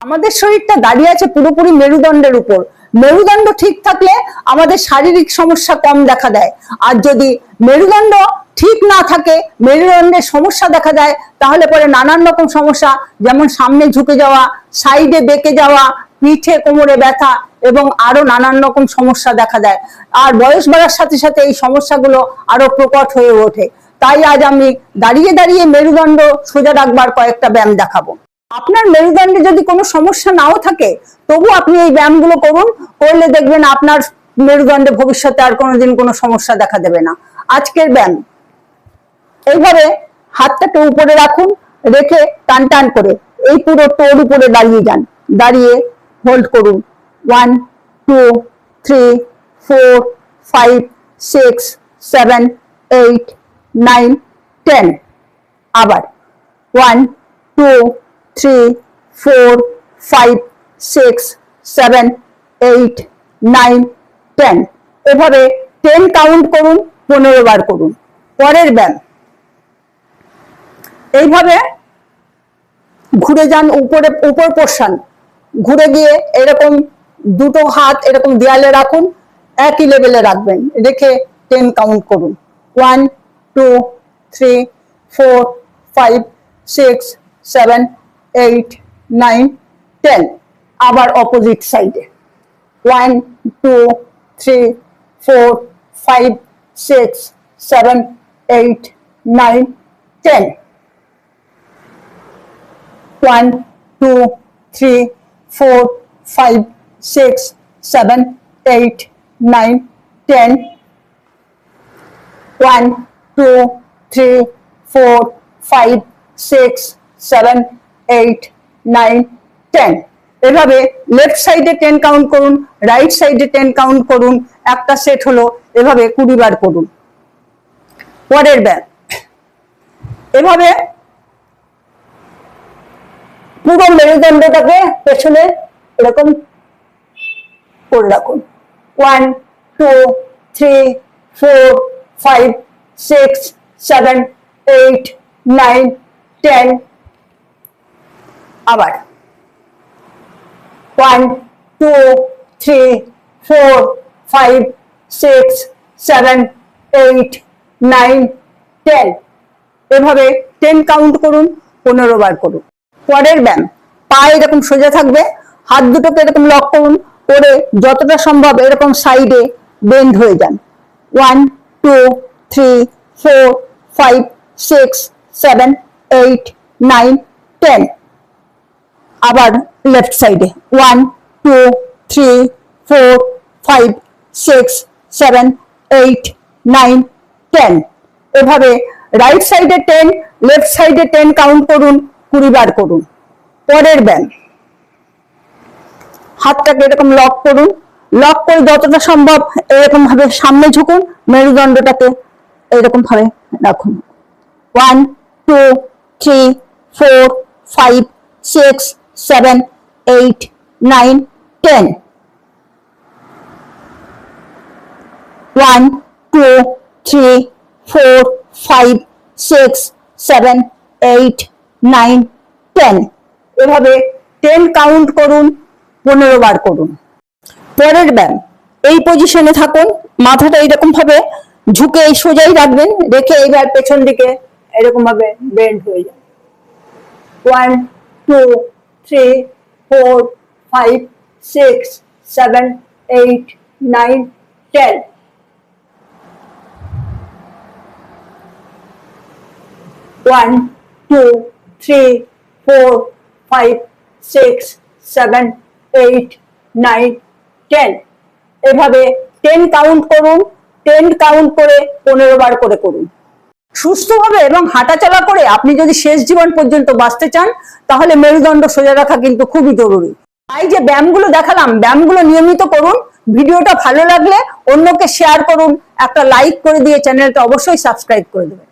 আমাদের শরীরটা দাঁড়িয়ে আছে পুরোপুরি মেরুদণ্ডের উপর। মেরুদণ্ড ঠিক থাকলে আমাদের শারীরিক সমস্যা কম দেখা দেয়। আর যদি মেরুদণ্ড ঠিক না থাকে, মেরুদণ্ডের সমস্যা দেখা দেয়, তাহলে পরে নানান রকম সমস্যা, যেমন সামনে ঝুঁকে যাওয়া, সাইডে বেঁকে যাওয়া, পিঠে, কোমরে ব্যথা এবং আরও নানান রকম সমস্যা দেখা দেয়। আর বয়স বাড়ার সাথে সাথে এই সমস্যাগুলো আরও প্রকট হয়ে ওঠে। তাই আজ আমি দাঁড়িয়ে দাঁড়িয়ে মেরুদণ্ড সোজা রাখবার কয়েকটা ব্যায়াম দেখাবো। আপনার মেরুদণ্ডে যদি কোনো সমস্যা নাও থাকে, তবু আপনি এই ব্যায়ামগুলো করুন। করলে দেখবেন আপনার মেরুদণ্ডে ভবিষ্যতে আর কোনোদিন কোনো সমস্যা দেখা দেবে না। আজকের ব্যায়াম। এইভাবে হাতটাকে উপরে রাখুন, রেখে টান টান করে এই পুরো টোর উপরে দাঁড়িয়ে যান। দাঁড়িয়ে হোল্ড করুন। One two three four five six seven eight nine ten আবার। One two three four five six seven eight nine ten এভাবে টেন কাউন্ট করুন, পনেরো বার করুন। পরের ব্যায়াম। এইভাবে ঘুরে যান উপরে, উপর পোর্শন ঘুরে গিয়ে এরকম দুটো হাত এরকম দেয়ালে রাখুন, একই লেভেলে রাখবেন। রেখে টেন কাউন্ট করুন। One two three four five six seven eight nine ten আবার অপোজিট সাইডে one two three four five six seven eight nine ten one two three four five six seven eight nine ten one two three four five six seven eight nine ten এভাবে left সাইডে ten count করুন right সাইডে ten count করুন, একটা set হলো, এভাবে কুড়ি বার করুন। পরের ব্যায়াম এভাবে পুরো মেরুদণ্ডটাকে পেছনে এরকম করে রাখুন। One two three four five six seven eight nine ten আবার। One two three four five six seven eight nine ten এভাবে টেন কাউন্ট করুন, পনেরো বার করুন। পরের ব্যায়াম পা এরকম সোজা থাকবে, হাত দুটোকে এরকম লক করুন, করে যতটা সম্ভব এরকম সাইডে বেন্ড হয়ে যান। One two three four five six seven eight nine ten আবার লেফট সাইডে one two three four five six seven eight nine ten এভাবে রাইট সাইডে টেন লেফট সাইডে টেন কাউন্ট করুন, কুড়ি বার করুন। পরের ব্যায়াম হাতটাকে এরকম লক করুন। লক করে যতটা সম্ভব এরকম ভাবে সামনে ঝুঁকুন, মেরুদণ্ডটাকে এরকম ভাবে রাখুন। One two three four five six seven eight nine ten one two three four five six seven eight nine ten এভাবে টেন কাউন্ট করুন, পনেরো বার করুন। পরের ব্যায়াম এই পজিশনে থাকুন, মাথাটা এরকম ভাবে ঝুঁকে এই সোজাই রাখবেন, রেখে এইবার পেছন দিকে এরকম ভাবে বেন্ড হয়ে যাবে। One two three four five six seven eight nine ten one two three four five six seven eight nine ten এভাবে টেন কাউন্ট করুন টেন কাউন্ট করে পনেরো বার করে করুন। সুস্থভাবে এবং হাঁটাচলা করে আপনি যদি শেষ জীবন পর্যন্ত বাঁচতে চান, তাহলে মেরুদণ্ড সোজা রাখা কিন্তু খুবই জরুরি। তাই যে ব্যায়ামগুলো দেখালাম, ব্যায়ামগুলো নিয়মিত করুন। ভিডিওটা ভালো লাগলে অন্যকে শেয়ার করুন। একটা লাইক করে দিয়ে চ্যানেলটা অবশ্যই সাবস্ক্রাইব করে দেবেন।